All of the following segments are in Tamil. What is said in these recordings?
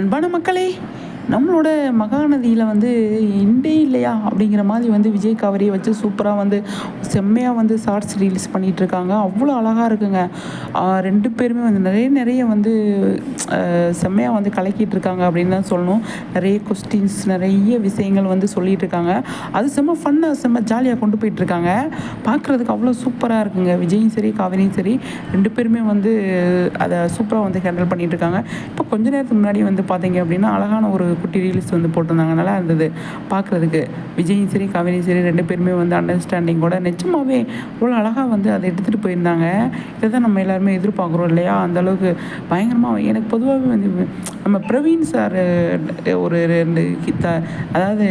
அன்பான மக்களே நம்மளோட மகாநதியில் வந்து இண்டே இல்லையா அப்படிங்கிற மாதிரி வந்து விஜய் காவிரியை வச்சு சூப்பராக வந்து செம்மையாக வந்து ஷார்ட்ஸ் ரீல்ஸ் பண்ணிகிட்டு இருக்காங்க. அவ்வளோ அழகாக இருக்குங்க. ரெண்டு பேருமே வந்து நிறைய நிறைய வந்து செம்மையாக வந்து கலக்கிட்டு இருக்காங்க அப்படின்னு தான் சொல்லணும். நிறைய கொஸ்டின்ஸ் நிறைய விஷயங்கள் வந்து சொல்லிகிட்டு இருக்காங்க. அது செம்ம ஃபன்னாக செம்ம ஜாலியாக கொண்டு போயிட்டுருக்காங்க பார்க்குறதுக்கு அவ்வளோ சூப்பராக இருக்குங்க. விஜயும் சரி காவிரியும் சரி ரெண்டு பேருமே வந்து அதை சூப்பராக வந்து ஹேண்டில் பண்ணிகிட்டு இருக்காங்க. இப்போ கொஞ்ச நேரத்துக்கு முன்னாடி வந்து பார்த்தீங்க அப்படின்னா அழகான ஒரு குட்டி ரீல்ஸ் வந்து போட்டிருந்தாங்க நல்லா இருந்தது. பார்க்குறதுக்கு விஜயும் சரி காவிரியும் சரி ரெண்டு பேருமே வந்து அண்டர்ஸ்டாண்டிங் கூட நிச்சயமாகவே அவ்வளோ அழகாக வந்து அதை எடுத்துகிட்டு போயிருந்தாங்க. இதை தான் நம்ம எல்லாருமே எதிர்பார்க்குறோம் இல்லையா? அந்த அளவுக்கு பயங்கரமாக எனக்கு பொதுவாகவே வந்து நம்ம பிரவீன் சார் ஒரு ரெண்டு கித்த அதாவது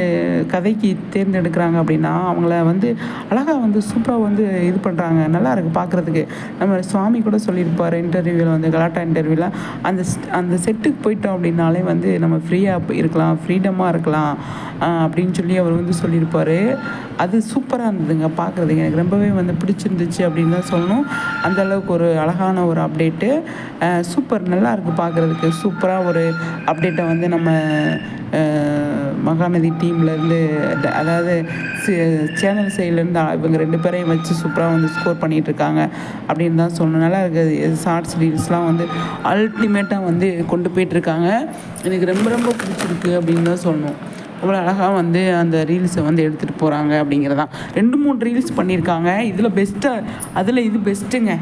கதைக்கு தேர்ந்தெடுக்கிறாங்க அப்படின்னா அவங்கள வந்து அழகாக வந்து சூப்பராக வந்து இது பண்ணுறாங்க நல்லா இருக்குது பார்க்குறதுக்கு. நம்ம சுவாமி கூட சொல்லியிருப்பார் இன்டர்வியூவில் வந்து கலாட்டா இன்டர்வியூவில் அந்த அந்த செட்டுக்கு போயிட்டோம் அப்படின்னாலே வந்து நம்ம ஃப்ரீயாக இருக்கலாம் ஃப்ரீடமாக இருக்கலாம் அப்படின்னு சொல்லி அவர் வந்து சொல்லியிருப்பார். அது சூப்பராக இருந்ததுங்க பார்க்குறதுக்கு. எனக்கு ரொம்பவே வந்து பிடிச்சிருந்துச்சு அப்படின்னு தான் சொல்லணும். அந்த அளவுக்கு ஒரு அழகான ஒரு அப்டேட்டு சூப்பர் நல்லா இருக்குது பார்க்குறதுக்கு. சூப்பராக ஒரு அப்டேட்டை வந்து நம்ம மகாநதி டீம்லேருந்து அதாவது சேனல் சைட்லேருந்து இவங்க ரெண்டு பேரையும் வச்சு சூப்பராக வந்து ஸ்கோர் பண்ணிகிட்ருக்காங்க அப்படின்னு தான் சொன்னனால நல்லா இருக்குது. ஷார்ட்ஸ் ரீல்ஸ்லாம் வந்து அல்டிமேட்டாக வந்து கொண்டு போயிட்டுருக்காங்க. எனக்கு ரொம்ப ரொம்ப பிடிச்சிருக்கு அப்படின்னு தான் சொல்லணும். அவ்வளோ அழகாக வந்து அந்த ரீல்ஸை வந்து எடுத்துகிட்டு போகிறாங்க அப்படிங்கிறதான். ரெண்டு மூணு ரீல்ஸ் பண்ணியிருக்காங்க. இதில் பெஸ்ட்டாக அதில் இது பெஸ்ட்டுங்க